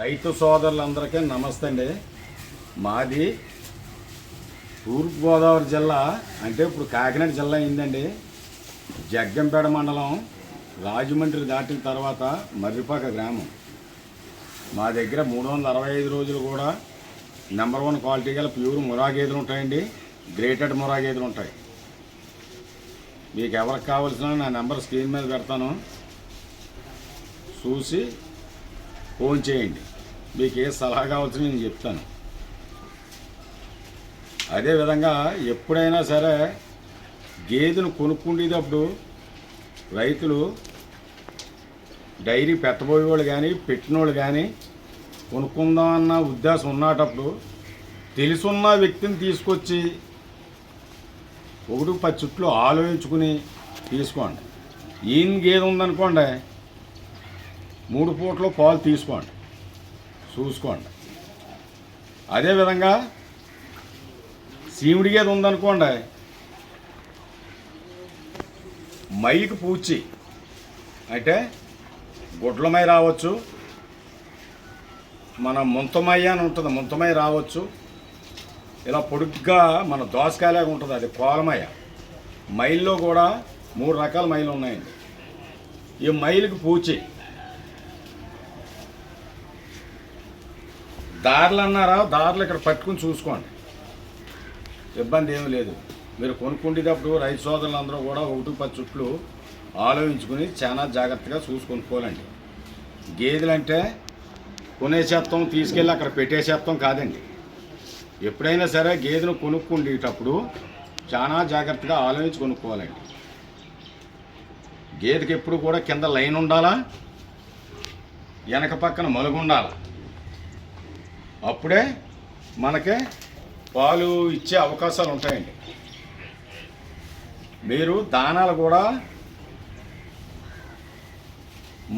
రైతు సోదరులందరికీ నమస్తే అండి. మాది తూర్పుగోదావరి జిల్లా అంటే ఇప్పుడు కాకినాడ జిల్లా అయిందండి. జగ్గంపేట మండలం రాజమండ్రి దాటిన తర్వాత మర్రిపాక గ్రామం. మా దగ్గర మూడు వందల అరవై ఐదు రోజులు కూడా నెంబర్ వన్ క్వాలిటీ గల ప్యూర్ మురా గేదెలు ఉంటాయండి. గ్రేటెడ్ మురా గేదెలు ఉంటాయి. మీకు ఎవరికి కావాల్సిన నా నెంబర్ స్క్రీన్ మీద పెడతాను. చూసి ఫోన్ చేయండి. మీకు ఏ సలహా కావాల్సిన నేను చెప్తాను. అదేవిధంగా ఎప్పుడైనా సరే గేదెను కొనుక్కుండేటప్పుడు రైతులు డైరీ పెట్టబోయేవాళ్ళు కానీ పెట్టినోళ్ళు కానీ కొనుక్కుందాం అన్న ఉద్దేశం ఉన్నటప్పుడు తెలుసున్న వ్యక్తిని తీసుకొచ్చి ఒకటి పది చుట్లు ఆలోచించుకుని తీసుకోండి. ఈయన గేదె ఉందనుకోండి మూడు పూట్ల పాలు తీసుకోండి. చూసుకోండి. అదేవిధంగా సీమిడి గేదె ఉందనుకోండి మైకి పూచి. అంటే గుడ్లమై రావచ్చు. మన ముంతమయ్య అని ఉంటుంది ముంతమై రావచ్చు. ఇలా పొడుగ్గా మన దోసకాయలాగా ఉంటుంది అది కోలమయ్య. మైల్లో కూడా మూడు రకాల మైలు ఉన్నాయండి ఈ మైలుకి పూచి. దారులు అన్నారా దారులు ఇక్కడ పట్టుకుని చూసుకోండి. ఇబ్బంది ఏమీ లేదు. మీరు కొనుక్కునేటప్పుడు రైతు సోదరులందరూ కూడా ఒకటి పది చుట్లు ఆలోచించుకుని చాలా జాగ్రత్తగా చూసుకొనుకోవాలండి గేదెలు అంటే కొనేసేత్తం తీసుకెళ్ళి అక్కడ పెట్టేసేత్తం కాదండి. ఎప్పుడైనా సరే గేదెను కొనుక్కుండేటప్పుడు చాలా జాగ్రత్తగా ఆలోచించి కొనుక్కోవాలండి గేదెకి ఎప్పుడు కూడా కింద లైన్ ఉండాలా? వెనక పక్కన మలుగు ఉండాలా? అప్పుడే మనకి పాలు ఇచ్చే అవకాశాలు ఉంటాయండి. మీరు దానాలు కూడా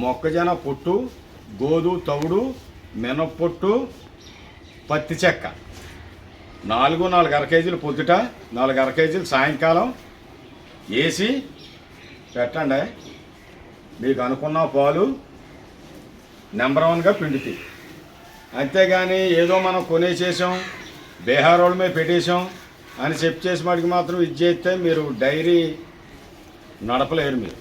మొక్కజొన్న పొట్టు గోధు తవుడు మినప్పొట్టు పత్తి చెక్క. నాలుగు నాలుగు అర కేజీలు పొద్దుట నాలుగు అర కేజీలు సాయంకాలం వేసి పెట్టండి. మీకు అనుకున్న పాలు నెంబర్ వన్గా పిండుతాయి అంతేగాని ఏదో మనం కొనేసేసాం బీహార్ రోడ్ మీద పెట్టేసాం అని చెప్పి చేసి వాడికి మాత్రం ఇది చేస్తే మీరు డైరీ నడపలేరు మీరు.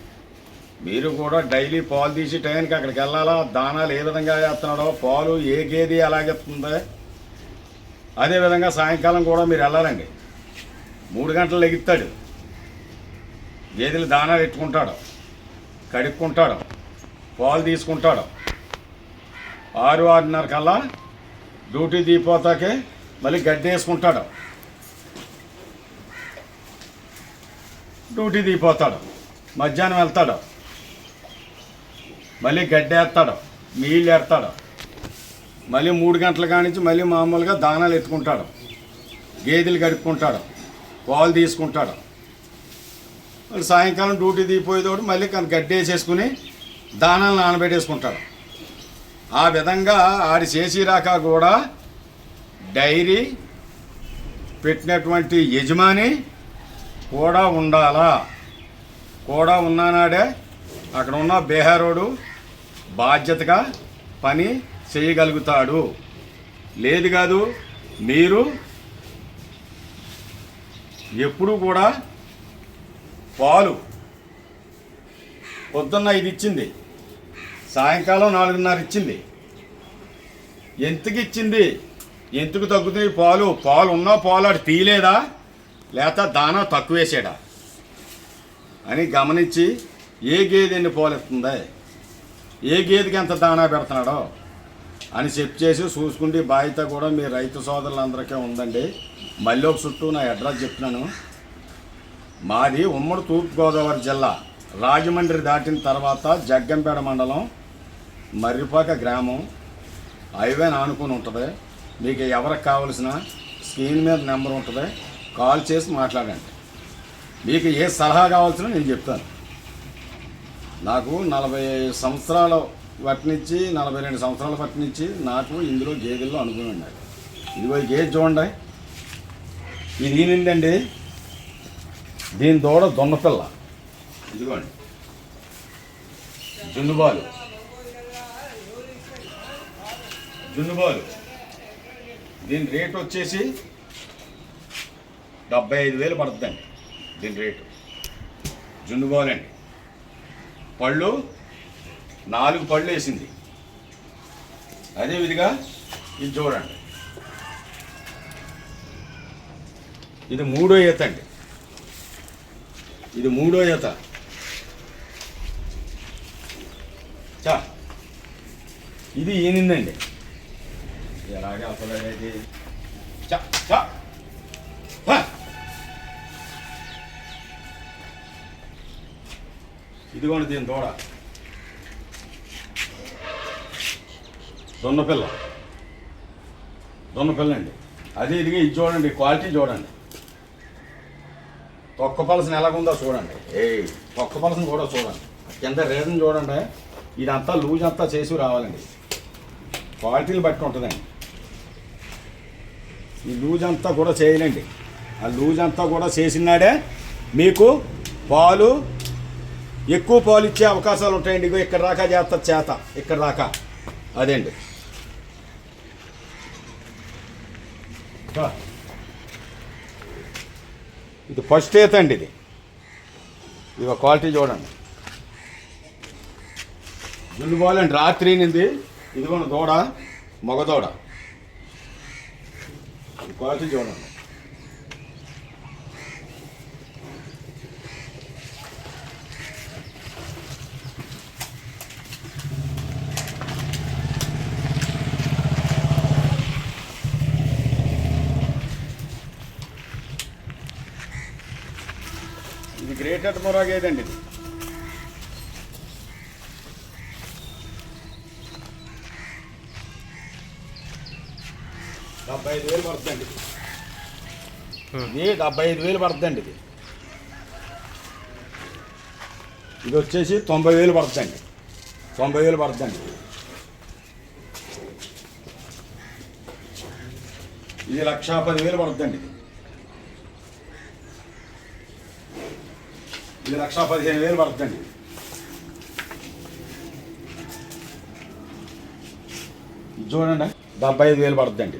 మీరు కూడా డైలీ పాలు తీసి టైంకి అక్కడికి వెళ్ళాలా? దానాలు ఏ విధంగా వేస్తున్నాడో? పాలు ఏ గేది ఎలాగెత్తుందో అదేవిధంగా సాయంకాలం కూడా మీరు వెళ్ళాలండి. మూడు గంటలు లెగుతాడు. గేదెలు దానాలు ఎట్టుకుంటాడు కడుక్కుంటాడు పాలు తీసుకుంటాడు. ఆరు ఆరున్నర కల్లా డ్యూటీ దిగిపోతాకే మళ్ళీ గడ్డి వేసుకుంటాడు. డ్యూటీ దిగిపోతాడు. మధ్యాహ్నం వెళ్తాడు. మళ్ళీ గడ్డి వేస్తాడు. నీళ్ళు వేస్తాడు మళ్ళీ మూడు గంటల కానించి మళ్ళీ మామూలుగా దానాలు ఎత్తుకుంటాడు. గేదెలు గడుపుకుంటాడు పాలు తీసుకుంటాడు. మళ్ళీ సాయంకాలం డ్యూటీ దిగిపోయేదోడు మళ్ళీ కానీ గడ్డి వేసేసుకుని దానాలు నానబెట్టేసుకుంటాడు. ఆ విధంగా ఆడి చేసి రాక కూడా డైరీ పెట్టినటువంటి యజమాని కూడా ఉండాలా? కూడా ఉన్నానాడే. అక్కడ ఉన్న బీహారోడు బాధ్యతగా పని చేయగలుగుతాడు. లేదు కాదు మీరు ఎప్పుడు కూడా పాలు పొద్దున్న ఇది ఇచ్చింది. సాయంకాలం నాలుగున్నర ఇచ్చింది. ఎంతకి ఇచ్చింది ఎందుకు తగ్గుతుంది? పాలు పాలు ఉన్నా పాలు ఆడు తీయలేదా? లేక దానా తక్కువ వేసాడా? అని గమనించి ఏ గేదె ఎన్ని పాలు ఇస్తుందా ఏ గేదెకి ఎంత దానా పెడుతున్నాడో? అని చెప్పి చేసి చూసుకుంటే బాధ్యత కూడా మీ రైతు సోదరులందరికీ ఉందండి. మళ్ళీ ఒక చుట్టూ నా అడ్రస్ చెప్తున్నాను. మాది ఉమ్మడి తూర్పుగోదావరి జిల్లా. రాజమండ్రి దాటిన తర్వాత జగ్గంపేట మండలం మర్రిపాక గ్రామం హైవే ఆనుకుని ఉంటుంది. మీకు ఎవరికి కావలసిన స్క్రీన్ మీద నెంబర్ ఉంటుంది. కాల్ చేసి మాట్లాడండి. మీకు ఏ సలహా కావాల్సిన నేను చెప్తాను. నాకు నలభై సంవత్సరాల వాటి నుంచి నలభై రెండు సంవత్సరాల వాటి నుంచి నాకు ఇందులో గేదెల్లో అనుభవం ఉన్నాయి ఇదిగో గేజ్ చూడండి. ఇది ఈనిందండి దీని దూడ దొన్నపిల్ల. ఇదిగోండి. జున్నుబాలు జున్నుబాలు దీని రేట్ వచ్చేసి డెబ్బై ఐదు వేలు పడుతుందండి దీని రేటు. జున్నుబాలు అండి పళ్ళు నాలుగు పళ్ళు వేసింది. అదేవిధిగా ఇది చూడండి. ఇది మూడో ఈత అండి. ఇది మూడో ఈత. చా. ఇది ఈనిందండి. ఎలాగే అసలు అనేది ఇదిగోండి దీని దూడ దొన్నపిల్ల దొన్నపిల్ల అండి అది ఇదిగా ఇది చూడండి క్వాలిటీ చూడండి తొక్క పలసన ఎలాగుందో చూడండి ఏ తొక్క పలసన కూడా చూడండి కింద రీజన్ చూడండి ఇదంతా లూజ్ అంతా చేసి రావాలండి క్వాలిటీని బట్టి ఉంటుందండి ఈ లూజ్ అంతా కూడా చేయలేండి. ఆ లూజ్ అంతా కూడా చేసినాడే మీకు పాలు ఎక్కువ పాలు ఇచ్చే అవకాశాలు ఉంటాయండి. ఇగో ఇక్కడ రాక చేత చేత ఇక్కడ రాక. అదేండి. అండి ఇది ఫస్ట్ ఈత అండి ఇది. ఇది క్వాలిటీ చూడండి. జున్ను బాలండి రాత్రి నింది. ఇదిగోండి దూడ మగ దూడ ఈ క్వాలిటీ చూడండి ఇది గ్రేటర్ మొరాగేదండి ఇది డెబ్బై ఐదు వేలు పడుతుందండి. ఇది డెబ్బై ఐదు వేలు పడుతుందండి ఇది. ఇది వచ్చేసి తొంభై వేలు పడుతుందండి. తొంభై వేలు పడుతుందండి ఇది. లక్షా పది వేలు పడుతుందండి ఇది. లక్షా పదిహేను వేలు పడుతుందండి చూడండి డెబ్బై ఐదు వేలు పడుతుందండి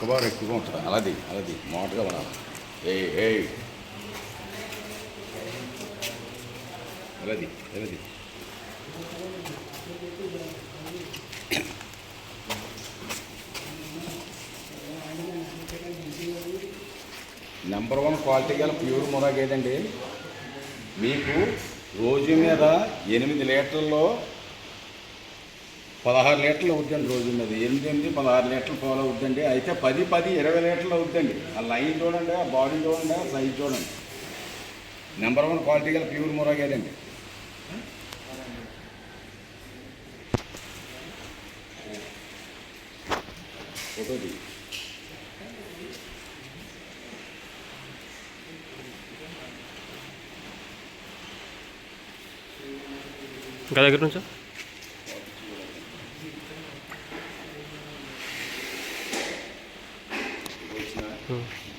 పక్కబారు ఎక్కువగా ఉంటుంది. అలాది అలాది మోటగా పడాలి. ఏ ఏ అలాది అలాది. నెంబర్ వన్ క్వాలిటీ గల ప్యూర్ మురాగ్ ఏదండి? మీకు రోజు మీద ఎనిమిది లీటర్లో పదహారు లీటర్లు అవుద్దండి రోజు మీద ఎనిమిది ఎనిమిది పదహారు లీటర్లు పాలు అవుద్దండి. అయితే పది పది ఇరవై లీటర్లు అవుద్దండి. ఆ లైన్ చూడండి ఆ బాడీ చూడండి ఆ సైజ్ చూడండి. నెంబర్ వన్ క్వాలిటీ గల ప్యూర్ మురాగేదండి ఒకటి ఇంకా దగ్గర నుంచా? Hum.